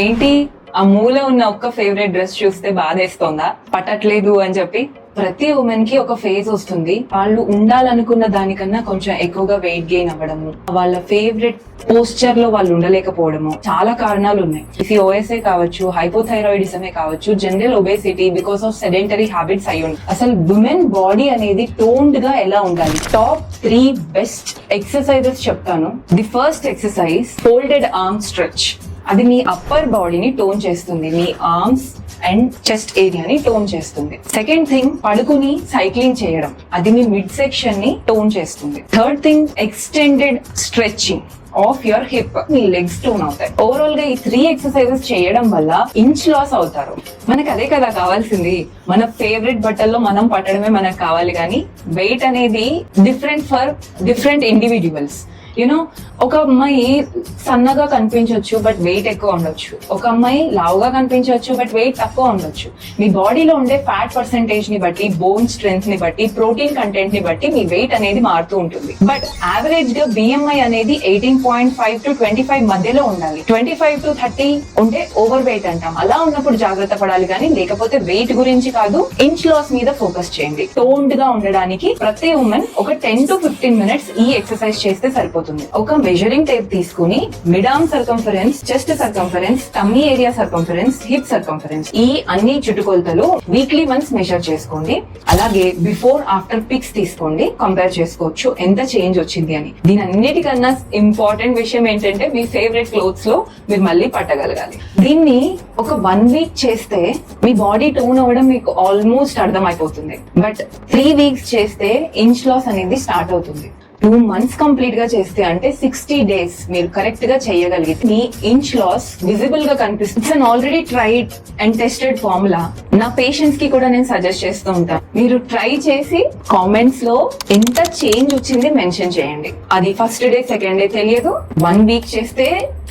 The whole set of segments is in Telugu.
ఏంటి? ఆ మూల ఉన్న ఒక్క ఫేవరెట్ డ్రెస్ చూస్తే బాధేస్తోందా? పట్టట్లేదు అని చెప్పి ప్రతి ఉమెన్కి ఒక ఫేజ్ వస్తుంది. వాళ్ళు ఉండాలనుకున్న దానికన్నా కొంచెం ఎక్కువగా వెయిట్ గెయిన్ అవ్వడము వాళ్ళ ఫేవరెట్ పోస్చర్లో వాళ్ళు ఉండలేకపోవడము చాలా కారణాలు ఉన్నాయి. ఇది ఓఎస్ఏ కావచ్చు హైపోథైరాయిడిజమే కావచ్చు general obesity because of sedentary habits అయ్యి ఉంటాయి అసలు ఉమెన్ బాడీ అనేది టోన్డ్గా ఎలా ఉండాలి? టాప్ త్రీ బెస్ట్ ఎక్సర్సైజెస్ చెప్తాను. The first exercise folded arm stretch అది మీ అప్పర్ బాడీని టోన్ చేస్తుంది. మీ ఆర్మ్స్ అండ్ చెస్ట్ ఏరియాని టోన్ చేస్తుంది. సెకండ్ థింగ్ పడుకుని సైక్లింగ్ చేయడం. అది మీ మిడ్ సెక్షన్ని టోన్ చేస్తుంది. Third thing extended stretching of your hip me legs tone అవుతాయి. ఓవరాల్గా ఈ త్రీ ఎక్సర్సైజెస్ చేయడం వల్ల ఇంచ్ లాస్ అవుతారు. మనకు అదే కదా కావాల్సింది. మన ఫేవరెట్ బట్టల్లో మనం పట్టడమే మనకు కావాలి కానీ వెయిట్ అనేది different for different individuals you know ఒక అమ్మాయి సన్నగా కనిపించవచ్చు బట్ వెయిట్ ఎక్కువ ఉండొచ్చు. ఒక అమ్మాయి లావుగా కనిపించవచ్చు బట్ వెయిట్ తక్కువ ఉండొచ్చు. మీ బాడీలో ఉండే ఫ్యాట్ పర్సెంటేజ్ని బట్టి బోన్ స్ట్రెంత్ని బట్టి ప్రోటీన్ కంటెంట్ని బట్టి మీ వెయిట్ అనేది మారుతూ ఉంటుంది. బట్ యావరేజ్గా బిఎంఐ అనేది eighteen point five to twenty five మధ్యలో ఉండాలి. ట్వంటీ ఫైవ్ టు థర్టీ ఉంటే ఓవర్ వెయిట్ అంటాం. అలా ఉన్నప్పుడు జాగ్రత్త పడాలి కానీ లేకపోతే వెయిట్ గురించి కాదు ఇంచ్ లాస్ మీద ఫోకస్ చేయండి. టోన్డ్గా ఉండడానికి ప్రతి ఉమెన్ ఒక టెన్ టు ఫిఫ్టీన్ మినిట్స్ ఈ ఎక్సర్సైజ్ చేస్తే సరిపోతుంది. ఒక మెజరింగ్ టేప్ తీసుకుని mid arm circumference chest circumference tummy area circumference hip circumference ఈ అన్ని చుట్టుకొలతలు వీక్లీ వన్స్ మెజర్ చేసుకోండి. అలాగే బిఫోర్ ఆఫ్టర్ పిక్స్ తీసుకోండి. కంపేర్ చేసుకోవచ్చు ఎంత చేంజ్ వచ్చింది అని. దీని అన్నిటికన్నా ఇంపార్టెంట్ విషయం ఏంటంటే మీ ఫేవరెట్ క్లోత్స్లో మీరు మళ్ళీ పట్టగలగాలి. దీన్ని ఒక వన్ వీక్ చేస్తే మీ బాడీ టోన్ అవ్వడం మీకు ఆల్మోస్ట్ అర్థం అయిపోతుంది బట్ త్రీ వీక్స్ చేస్తే ఇంచ్ లాస్ అనేది స్టార్ట్ అవుతుంది. టూ మంత్స్ కంప్లీట్గా చేస్తే అంటే సిక్స్టీ డేస్ మీరు కరెక్ట్గా చేయగలిగితే మీ ఇంచ్ లాస్ విజిబుల్గా కనిపిస్తుంది. It's an already tried and tested formula నా పేషెంట్స్కి కూడా నేను సజెస్ట్ చేస్తూ ఉంటాను మీరు ట్రై చేసి కామెంట్స్లో ఎంత చేంజ్ వచ్చింది మెన్షన్ చేయండి. అది ఫస్ట్ డే సెకండ్ డే తెలియదు. వన్ వీక్ చేస్తే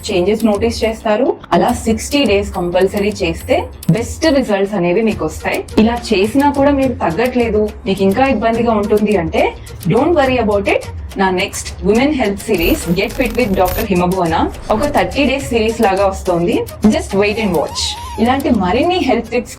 చేంజెస్ నోటీస్ చేస్తారు. అలా సిక్స్టీ డేస్ కంపల్సరీ చేస్తే బెస్ట్ రిజల్ట్స్ అనేవి మీకు వస్తాయి. ఇలా చేసినా కూడా మీరు తగ్గట్లేదు మీకు ఇంకా ఇబ్బందిగా ఉంటుంది అంటే డోంట్ వరీ అబౌట్ ఇట్. నా next women health series get fit with doctor Himabhuvana. ఒక థర్టీ డేస్ సిరీస్ లాగా వస్తుంది. Just wait and watch. ఇలాంటి మరిన్ని హెల్త్ టిప్స్